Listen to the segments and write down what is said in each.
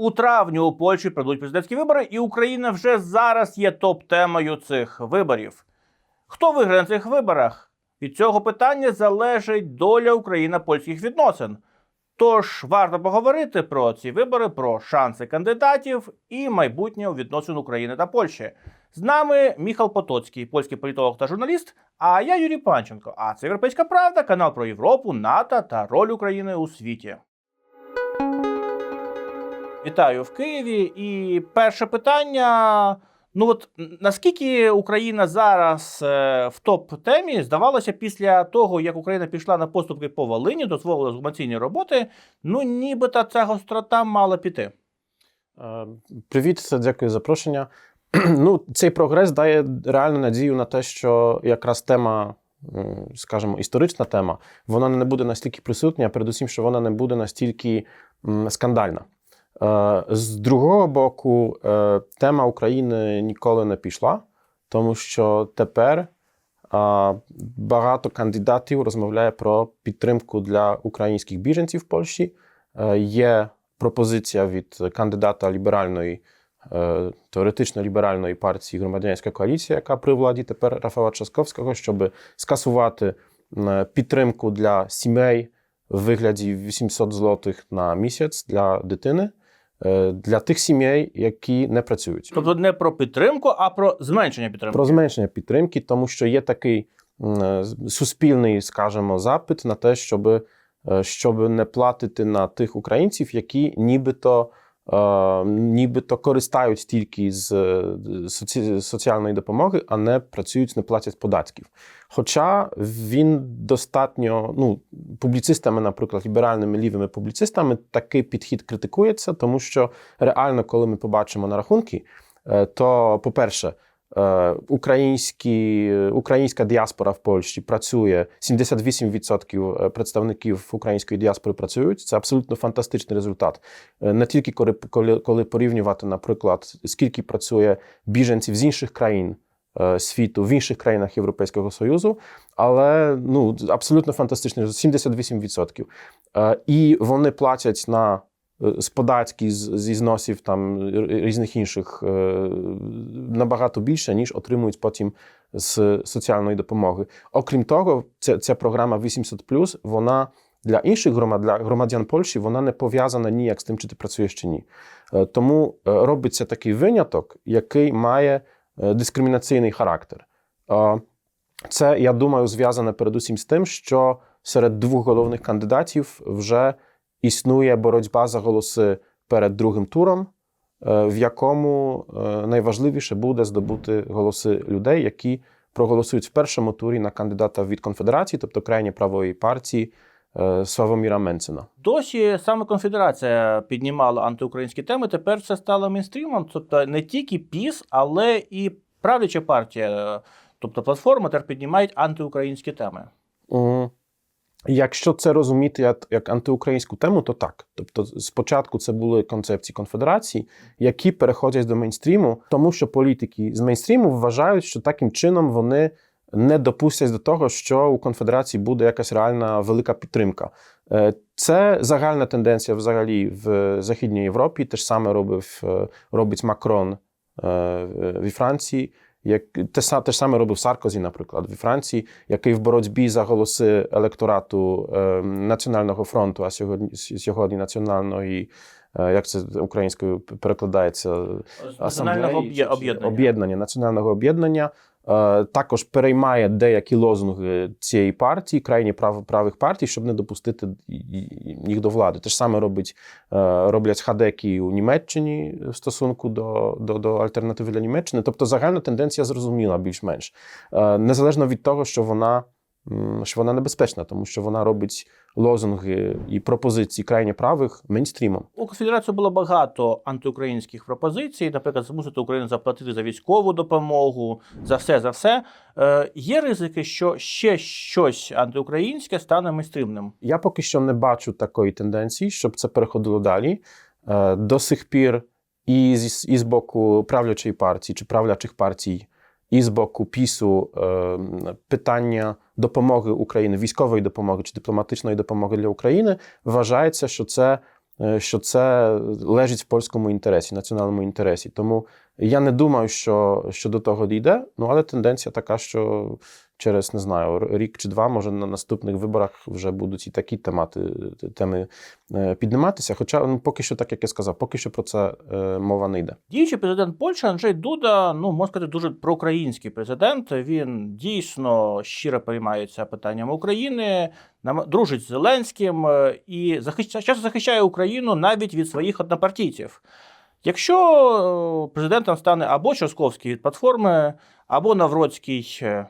У травні у Польщі пройдуть президентські вибори, і Україна вже зараз є топ-темою цих виборів. Хто виграє на цих виборах? Від цього питання залежить доля Україно-польських відносин. Тож варто поговорити про ці вибори, про шанси кандидатів і майбутнє у відносин України та Польщі. З нами Міхал Потоцький, польський політолог та журналіст. А я Юрій Панченко. А це Європейська Правда, канал про Європу, НАТО та роль України у світі. Вітаю в Києві. І перше питання. Ну от наскільки Україна зараз е, в топ-темі, здавалося, після того, як Україна пішла на поступки по Волині, дозволила зумаційні роботи, ну нібито ця гострота мала піти. Е, Привіт, дякую за запрошення. Ну, цей прогрес дає реальну надію на те, що якраз тема, скажімо, історична тема, вона не буде настільки присутня, а передусім, що вона не буде настільки скандальна. Е, З другого боку, е, тема України ніколи не пішла, тому що тепер багато кандидатів розмовляє про підтримку для українських біженців в Польщі. Е, Є пропозиція від кандидата ліберальної, е, теоретично ліберальної партії Громадянська коаліція, яка при владі тепер Рафала Часковського, щоб скасувати підтримку для сімей в вигляді 800 злотих на місяць для дитини. Е, Для тих сімей, які не працюють, Тобто не про підтримку, а про зменшення підтримки. про зменшення підтримки, тому що є такий е, суспільний, скажімо, запит на те, щоб, е, щоб не платити на тих українців, які нібито. Е, Нібито користають тільки з соці- соціальної допомоги, а не працюють, не платять податків. Хоча він достатньо, ну, публіцистами, наприклад, ліберальними лівими публіцистами, такий підхід критикується, тому що реально, коли ми побачимо на рахунки, е, то, по-перше, е, українські, українська діаспора в Польщі працює 78% представників української діаспори працюють. Це абсолютно фантастичний результат. Е, Не тільки коли, коли, коли порівнювати, наприклад, скільки працює біженців з інших країн. е, Світу в інших країнах Європейського Союзу, але ну абсолютно фантастичний результат, 78%. Е, І вони платять на е, податків, з, зі зносів там різних інших е, набагато більше, ніж отримують потім з соціальної допомоги. Окрім того, ця, ця програма 800+, вона для інших громад, для громадян Польщі, вона не пов'язана ніяк з тим, чи ти працюєш чи ні. Е, Тому е, робиться такий виняток, який має е, дискримінаційний характер. Е, Це, я думаю, зв'язане передусім з тим, що серед двох головних кандидатів вже існує боротьба за голоси перед другим туром, е, в якому е, найважливіше буде здобути голоси людей, які проголосують в першому турі на кандидата від конфедерації, тобто крайньої правої партії е, Славоміра Менцена. Досі саме конфедерація піднімала антиукраїнські теми. Тепер це стало мейнстрімом. Тобто не тільки ПІС, але і правляча партія, тобто платформа, тепер піднімають антиукраїнські теми. Якщо це розуміти як, як антиукраїнську тему, то так. Тобто, спочатку це були концепції конфедерації, які переходять до мейнстріму, тому що політики з мейнстріму вважають, що таким чином вони не допустять до того, що у конфедерації буде якась реальна велика підтримка. Е, Це загальна тенденція взагалі в Західній Європі. Те ж саме робив е, робить Макрон е, в Франції. Як те, те ж саме робив Саркозі, наприклад, в Франції, який в боротьбі за голоси електорату е, Національного фронту, а сьогодні, сьогодні національної, е, як це українською перекладається, асамблеї, об'єднання. об'єднання національного об'єднання. Е, Також переймає деякі лозунги цієї партії, крайні прав, правих партій, щоб не допустити їх до влади. Те ж саме робить, е, роблять хадеки у Німеччині в стосунку до, до, до альтернативи для Німеччини. Тобто загальна тенденція зрозуміла більш-менш. Е, Незалежно від того, що вона, що вона небезпечна, тому що вона робить лозунги і пропозиції крайні правих мейнстрімом. У конфедерації було багато антиукраїнських пропозицій, наприклад, змусити Україну заплатити за військову допомогу, за все, за все. Е, є ризики, що ще щось антиукраїнське стане мейнстрімним. Я поки що не бачу такої тенденції, щоб це переходило далі. Е, До сих пір і з, і з боку правлячої партії чи правлячих партій, з боку ПІСу е, питання допомоги Україні, військової допомоги чи дипломатичної допомоги для України вважається, що це е, що це лежить в польському інтересі, національному інтересі. Тому я не думаю, що, що до того дійде. Ну але тенденція така, що через не знаю, рік чи два, може на наступних виборах вже будуть і такі темати, теми е, підніматися. Хоча ну, поки що, так як я сказав, поки що про це е, мова не йде. Діючий президент Польщі Анджей Дуда, ну можна сказати, дуже проукраїнський президент. Він дійсно щиро переймається питаннями України, дружить з Зеленським е, і захищає, часто захищає Україну навіть від своїх однопартійців. Якщо е, президентом стане або Часковський від платформи, або Навроцький, е,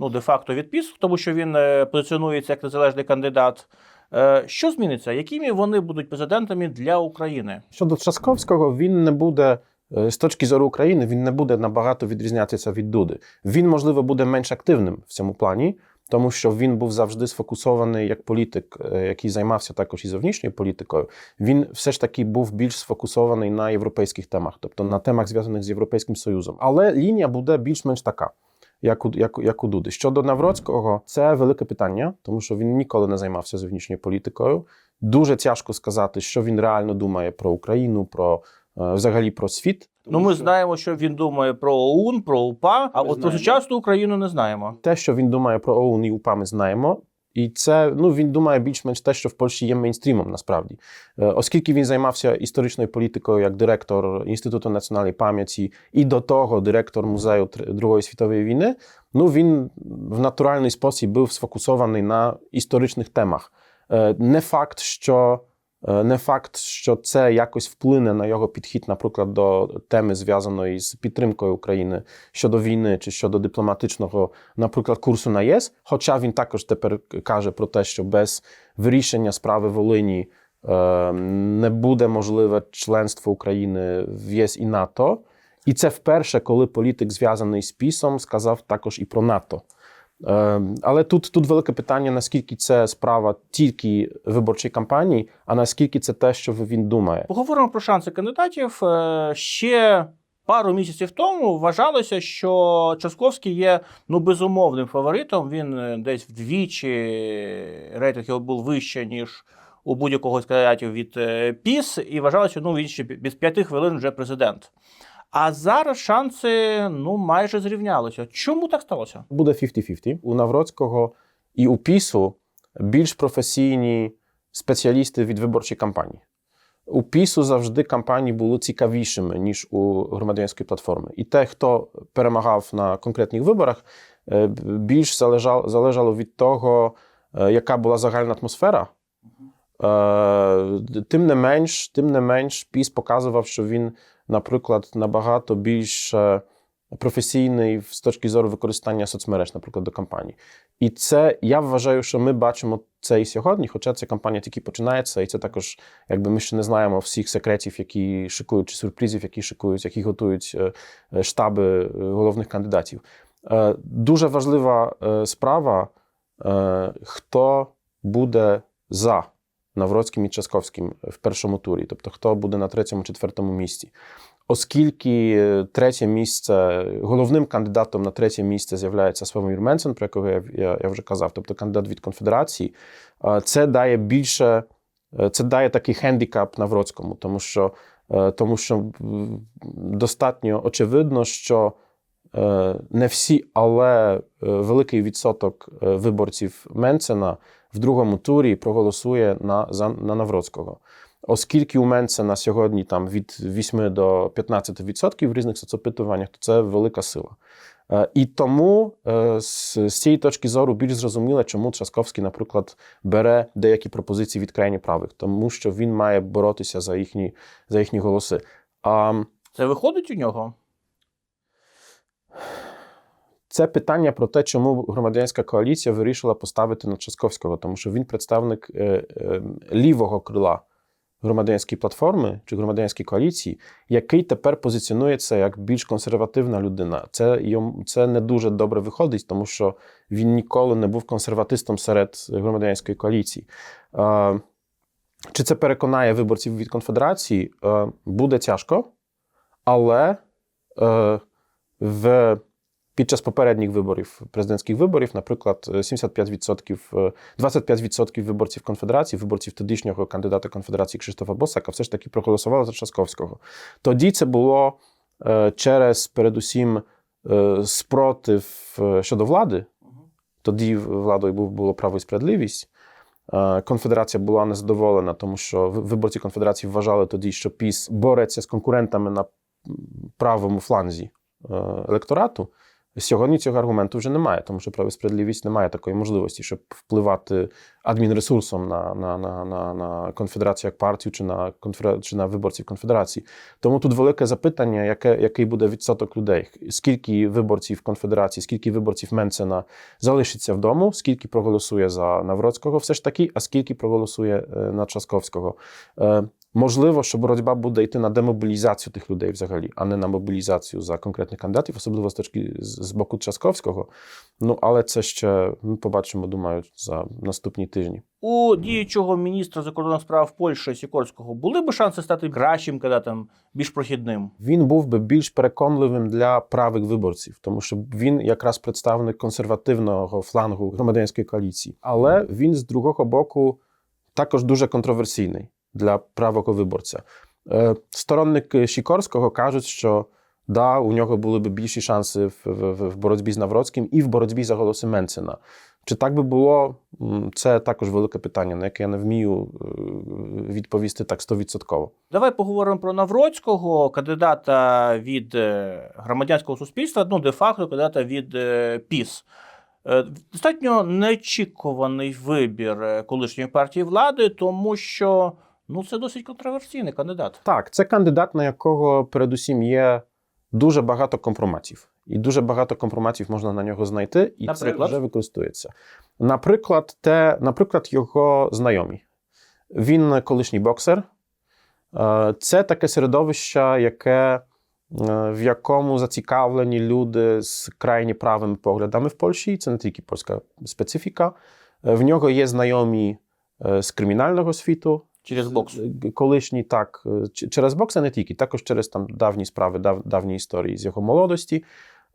ну де-факто від тому що він е, позиціонується як незалежний кандидат. е, Що зміниться? Якими вони будуть президентами для України? Щодо Трzaskowського, він не буде. е, З точки зору України він не буде набагато відрізнятися від Дуди. Він, можливо, буде менш активним в цьому плані, тому що він був завжди сфокусований як політик, який займався також і зовнішньою політикою. Він все ж таки був більш сфокусований на європейських темах, тобто на темах, зв'язаних з Європейським Союзом. Але лінія буде більш-менш така. Як у, як, як у Дуди. Щодо Навроцького, це велике питання, тому що він ніколи не займався зовнішньою політикою. Дуже тяжко сказати, що він реально думає про Україну, про е, взагалі про світ. Ну, ми знаємо, що він думає про ОУН, про УПА, а Ми от про сучасну Україну не знаємо. те, що він думає про ОУН і УПА, ми знаємо. І це ну він думає більш-менш те, що в Польщі є мейнстрімом насправді, Е, оскільки він займався історичною політикою як директор Інституту національної пам'яті і до того директор музею Другої світової війни. Ну він в натуральний спосіб був сфокусований на історичних темах. Е, Не факт, що не факт, що це якось вплине на його підхід, наприклад, до теми зв'язаної з підтримкою України щодо війни чи щодо дипломатичного, наприклад, курсу на ЄС. Хоча він також тепер каже про те, що без вирішення справи Волині е, не буде можливе членство України в ЄС і НАТО. І це вперше, коли політик зв'язаний з ПІСом, сказав також і про НАТО. Е, Але тут, тут велике питання, наскільки це справа тільки виборчої кампанії, а наскільки це те, що він думає. Поговоримо про шанси кандидатів. Е, Ще пару місяців тому вважалося, що Часковський є ну безумовним фаворитом. Він е, десь вдвічі рейтинг його був вище, ніж у будь-якого з кандидатів від е, ПІС, і вважалося, ну він ще без п'яти хвилин вже президент. А зараз шанси ну майже зрівнялися. Чому так сталося? буде 50-50. У Навроцького і у ПІСу більш професійні спеціалісти від виборчої кампанії. У ПІСу завжди кампанії були цікавішими, ніж у громадянської платформи. І те, хто перемагав на конкретних виборах, е, більш залежало, від того, е, яка була загальна атмосфера. Е, Тим не менш, тим не менш, ПІС показував, що він, наприклад, набагато більш професійний з точки зору використання соцмереж, наприклад, до кампанії. І це я вважаю, що ми бачимо це і сьогодні, хоча ця кампанія тільки починається, і це також, якби ми ще не знаємо всіх секретів, які шикують, чи сюрпризів, які шикують, які готують е, е, штаби е, головних кандидатів. Дуже важлива справа, хто буде за Навроцьким і Часковським в першому турі, тобто хто буде на третьому, четвертому місці. Оскільки третє місце, головним кандидатом на третє місце з'являється Свомір Менсен, про якого я, я, я вже казав, тобто кандидат від конфедерації, це дає більше, е, це дає такий хендікап Навроцькому, тому що, е, тому що достатньо очевидно, що е, не всі, але великий відсоток виборців Менсена в другому турі проголосує на, за, на Навроцького. Оскільки у Менсена сьогодні там від 8 до 15% в різних соцопитуваннях, то це велика сила. Е, І тому е, з, цієї точки зору більш зрозуміло, чому Трzaskowski, наприклад, бере деякі пропозиції від крайні правих, тому що він має боротися за їхні, за їхні голоси. А Це виходить у нього? Це питання про те, чому громадянська коаліція вирішила поставити на Трzaskowського, тому що він представник е, е, лівого крила громадянської платформи чи громадянської коаліції, який тепер позиціонується як більш консервативна людина. Це йому це не дуже добре виходить, тому що він ніколи не був консерватистом серед громадянської коаліції. Чи це переконає виборців від конфедерації? Е, буде тяжко, але в Під час попередніх виборів, президентських виборів, наприклад, 75%, е, 25% виборців конфедерації, виборців тодішнього кандидата конфедерації Кшиштофа Босака, все ж таки проголосували за Часковського. Тоді це було е, через передусім е, спротив е, щодо влади. Тоді владою було право і справедливість. Е, Конфедерація була незадоволена, тому що виборці конфедерації вважали тоді, що ПІС бореться з конкурентами на правому фланзі е, електорату. Сьогодні цього аргументу вже немає, тому що право справедливість не має такої можливості, щоб впливати адмінресурсом на, на, на, на, на конфедерацію як партію чи на конфедера... чи на виборців конфедерації. Тому тут велике запитання, яке, який буде відсоток людей, скільки виборців конфедерації, скільки виборців Менцена залишиться вдома, скільки проголосує за Навроцького, все ж таки, а скільки проголосує е, на Часковського. Можливо, що боротьба буде йти на демобілізацію тих людей взагалі, а не на мобілізацію за конкретних кандидатів, особливо з точки з з боку Часковського. Ну але це ще ми побачимо, думаю, за наступні тижні. У діючого міністра закордонних справ Польщі Сікорського були б шанси стати кращим кандидатом, більш прохідним. Він був би більш переконливим для правих виборців, тому що він якраз представник консервативного флангу громадянської коаліції. Але він з другого боку також дуже контроверсійний для правого виборця. Е, Сторонники Сікорського кажуть, що да, у нього були б більші шанси в, в, в боротьбі з Навроцьким і в боротьбі за голоси Менцена. Чи так би було? Це також велике питання, на яке я не вмію е, відповісти так стовідсотково. Давай поговоримо про Навроцького, кандидата від е, громадянського суспільства, ну де-факто кандидата від ПІС. Достатньо неочікуваний вибір колишньої партії влади, тому що ну це досить контроверсійний кандидат. Так, це кандидат, на якого передусім є дуже багато компроматів. І дуже багато компроматів можна на нього знайти, і Наприклад? це вже використовується. Наприклад, те, наприклад, його знайомі. Він колишній боксер. Е, Це таке середовище, яке, е, в якому зацікавлені люди з крайні правими поглядами в Польщі. Це не тільки польська специфіка. Е, В нього є знайомі з кримінального світу, Через бокс. Е, Колишній так, е, через бокс, а не тільки, також через там давні справи, дав, давні історії з його молодості.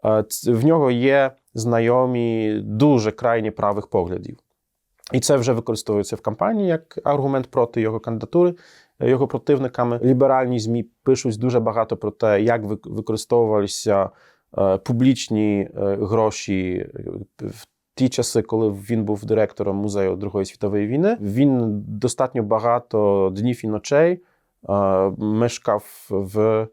Е, В нього є знайомі дуже крайні правих поглядів. І це вже використовується в кампанії як аргумент проти його кандидатури, його противниками. Ліберальні ЗМІ пишуть дуже багато про те, як вик- використовувалися публічні гроші в ті часи, коли він був директором музею Другої світової війни. Він достатньо багато днів і ночей е, мешкав в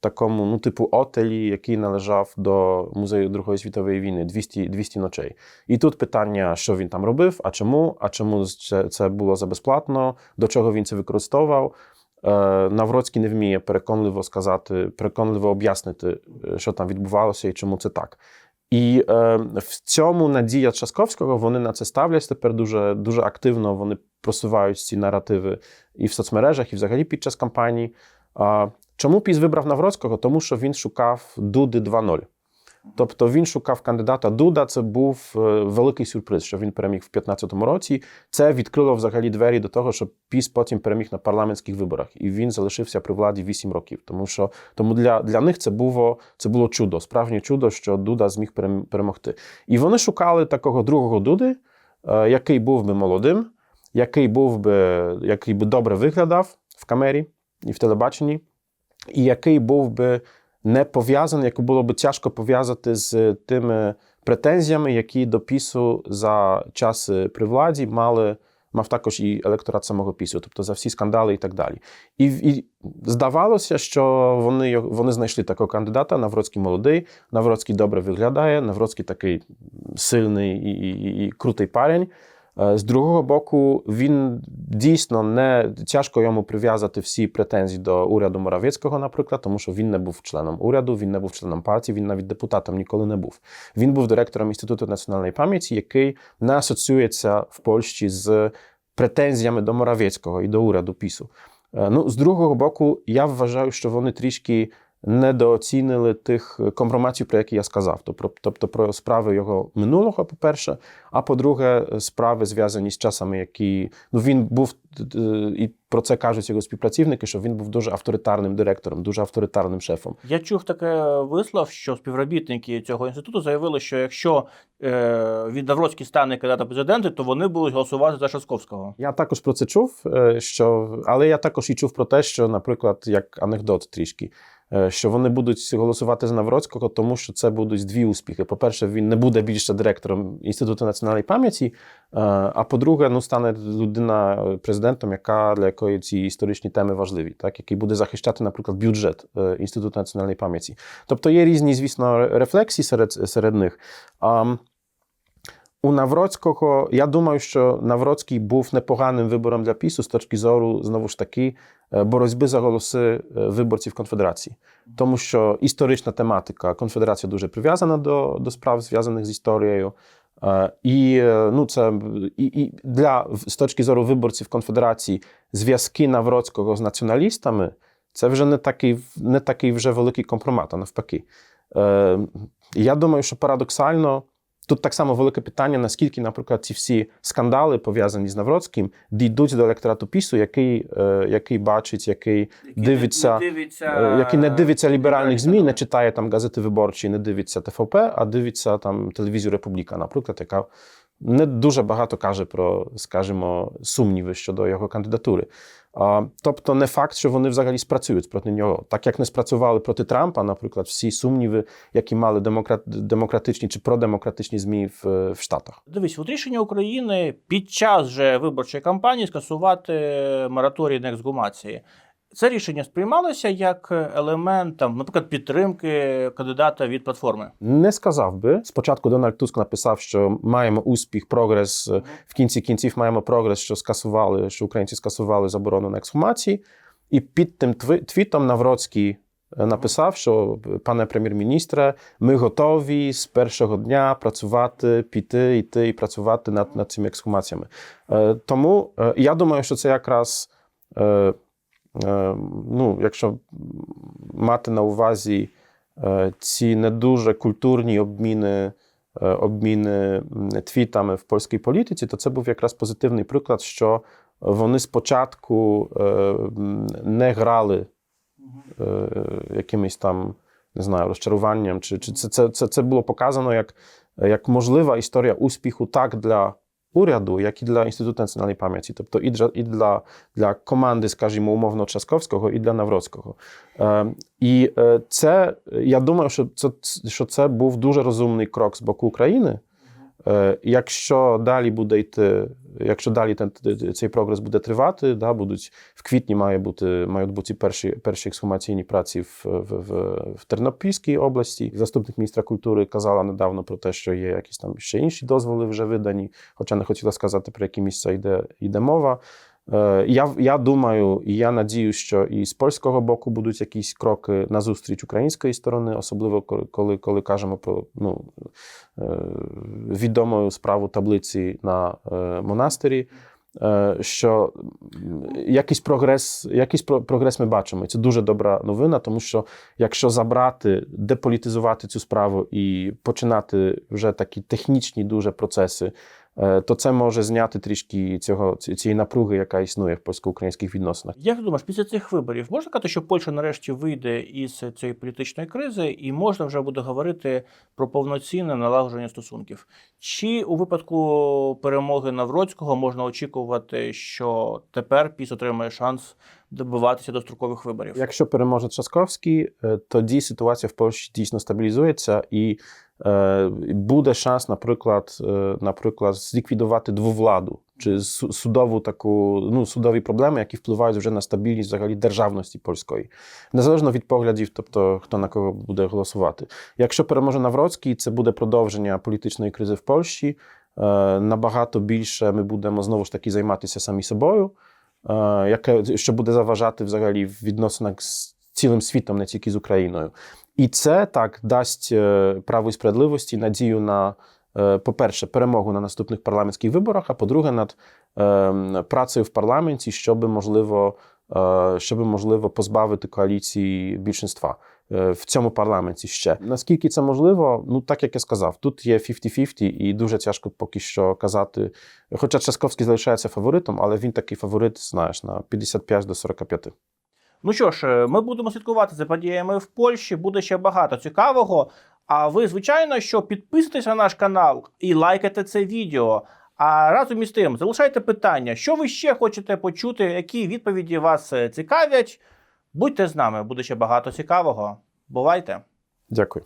такому, ну, типу, отелі, який належав до музею Другої світової війни 200, 200 ночей. І тут питання, що він там робив, а чому, а чому це, було за безплатно, до чого він це використовував. Е, Навроцький не вміє переконливо сказати, переконливо об'яснити, е, що там відбувалося і чому це так. І е, в цьому надія Часковського вони на це ставлять тепер дуже, дуже активно. Вони просувають ці наративи і в соцмережах, і взагалі під час кампанії. Е, чому Піс вибрав Навроцького? Тому що він шукав Дуди 2.0. Тобто він шукав кандидата Дуда. Це був е, великий сюрприз, що він переміг в 2015 році. Це відкрило взагалі двері до того, що Піс потім переміг на парламентських виборах, і він залишився при владі 8 років. Тому що тому для, для них це було це було чудо, справжнє чудо, що Дуда зміг перемогти. І вони шукали такого другого Дуди, е, який був би молодим, який був би, який би добре виглядав в камері і в телебаченні, і який був би не пов'язаний, яку було б тяжко пов'язати з тими претензіями, які до пісу за час при владі мали. Мав також і електорат самого пісу, тобто за всі скандали і так далі. І, і здавалося, що вони, вони знайшли такого кандидата. Навроцький молодий, Навроцький добре виглядає, Навроцький такий сильний і, і, і крутий парень. Е, З другого боку, він дійсно не тяжко йому прив'язати всі претензії до уряду Моравецького, наприклад, тому що він не був членом уряду, він не був членом партії, він навіть депутатом ніколи не був. Він був директором Інституту національної пам'яті, який не асоціюється в Польщі з претензіями до Моравецького і до уряду Пісу. Е, Ну, з другого боку, я вважаю, що вони трішки недооцінили тих компроматів, про які я сказав. Тобто, тобто про справи його минулого, по-перше, а по-друге, справи зв'язані з часами, які ну він був е, і про це кажуть його співпрацівники, що він був дуже авторитарним директором, дуже авторитарним шефом. Я чув таке вислов, що співробітники цього інституту заявили, що якщо е, від Навроцький стане кандидатом президенти, то вони будуть голосувати за Шасковського. Я також про це чув, е, що але я також і чув про те, що, наприклад, як анекдот трішки. Е, Що вони будуть голосувати за Навроцького, тому що це будуть дві успіхи. По-перше, він не буде більше директором Інституту національної пам'яті. е, А по-друге, ну стане людина е, президентом, яка для якої ці історичні теми важливі, так який буде захищати, наприклад, бюджет Інституту національної пам'яті. Тобто є різні, звісно, рефлексії серед, серед них. А, у Навроцького, я думаю, що Навроцький був непоганим вибором для ПІСу з точки зору, знову ж таки, е, боротьби за голоси е, виборців конфедерації. Тому що історична тематика конфедерація дуже прив'язана до, до справ, зв'язаних з історією. Е, І е, ну, це і, і для з точки зору виборців конфедерації зв'язки Навроцького з націоналістами це вже не такий, не такий вже великий компромат, а навпаки. Е, Я думаю, що парадоксально. Тут так само велике питання, наскільки, наприклад, ці всі скандали пов'язані з Навроцьким дійдуть до електорату пісу, який, е, який бачить, який дивиться, е, який не дивиться ліберальних ЗМІ, не читає там газети виборчі, не дивиться ТФП, а дивиться там телевізію Републіка, наприклад, яка не дуже багато каже про, скажімо, сумніви щодо його кандидатури. Тобто, не факт, що вони взагалі спрацюють проти нього, так як не спрацювали проти Трампа, наприклад, всі сумніви, які мали демократ, демократичні чи продемократичні змі в, в Штатах. Дивись, от рішення України під час же виборчої кампанії скасувати мораторій на ексгумації. Це рішення сприймалося як елемент, там, наприклад, підтримки кандидата від платформи. Не сказав би. Спочатку Дональд Туск написав, що маємо успіх, прогрес. В кінці кінців маємо прогрес, що скасували, що українці скасували заборону на ексгумації. І під тим твітом Навроцький е, написав, що пане прем'єр-міністре, ми готові з першого дня працювати, піти, йти і працювати над, над цими ексгумаціями. Е, Тому е, я думаю, що це якраз. Е, Ну, якщо мати на увазі е, ці не дуже культурні обміни, е, обміни твітами в польській політиці, то це був якраз позитивний приклад, що вони спочатку не грали якимось там, не знаю, розчаруванням, чи, чи це, це, це було показано як, як можлива історія успіху так для уряду, як і для Інституту національної пам'яті, тобто і для, і для, для команди, скажімо, умовно Часковського, і для Навроцького. Е, і це, я думаю, що це, що це був дуже розумний крок з боку України. Якщо далі буде йти, якщо далі цей прогрес буде тривати, да, будуть в квітні має бути, мають бути перші, перші ексхумаційні праці в, в, в, в Тернопільській області. Заступник міністра культури казала недавно про те, що є якісь там ще інші дозволи вже видані, хоча не хотіла сказати, про які місця йде, йде мова. Е, Я, я думаю, і я надію, що і з польського боку будуть якісь кроки на зустріч української сторони, особливо коли, коли, кажемо про ну, е, відому справу таблиці на е, монастирі. Що якийсь прогрес, якийсь про- прогрес ми бачимо. І це дуже добра новина, тому що якщо забрати, деполітизувати цю справу і починати вже такі технічні дуже процеси, то це може зняти трішки цього цієї напруги, яка існує в польсько-українських відносинах. Як ти думаєш, після цих виборів можна казати, що Польща нарешті вийде із цієї політичної кризи, і можна вже буде говорити про повноцінне налагодження стосунків? Чи у випадку перемоги Навроцького можна очікувати, що тепер ПІС отримає шанс добиватися дострокових виборів? Якщо переможе Трzaskowski, е, тоді ситуація в Польщі дійсно стабілізується і е, буде шанс, наприклад, е, наприклад, зліквідувати двовладу чи судову таку, ну, судові проблеми, які впливають вже на стабільність взагалі державності польської, незалежно від поглядів, тобто хто на кого буде голосувати. Якщо переможе Навроцький, це буде продовження політичної кризи в Польщі. Е, Набагато більше ми будемо знову ж таки займатися самі собою е, яке що буде заважати взагалі в відносинах з цілим світом, не тільки з Україною. І це так дасть е, право і справедливості надію на, е, по-перше, перемогу на наступних парламентських виборах, а по-друге, над е, працею в парламенті, щоб можливо. е, щоб можливо позбавити коаліції більшинства в цьому парламенті ще. Наскільки це можливо? Ну так як я сказав, тут є 50-50 і дуже тяжко поки що казати. Хоча Часковський залишається фаворитом, але він такий фаворит, знаєш, на 55 до 45. Ну що ж, е, ми будемо слідкувати за подіями в Польщі. Буде ще багато цікавого. А ви, звичайно, що підписуйтесь на наш канал і лайкайте це відео. А разом із тим, залишайте питання, що ви ще хочете почути, які відповіді вас е, цікавлять. Будьте з нами, буде ще багато цікавого. Бувайте! Дякую.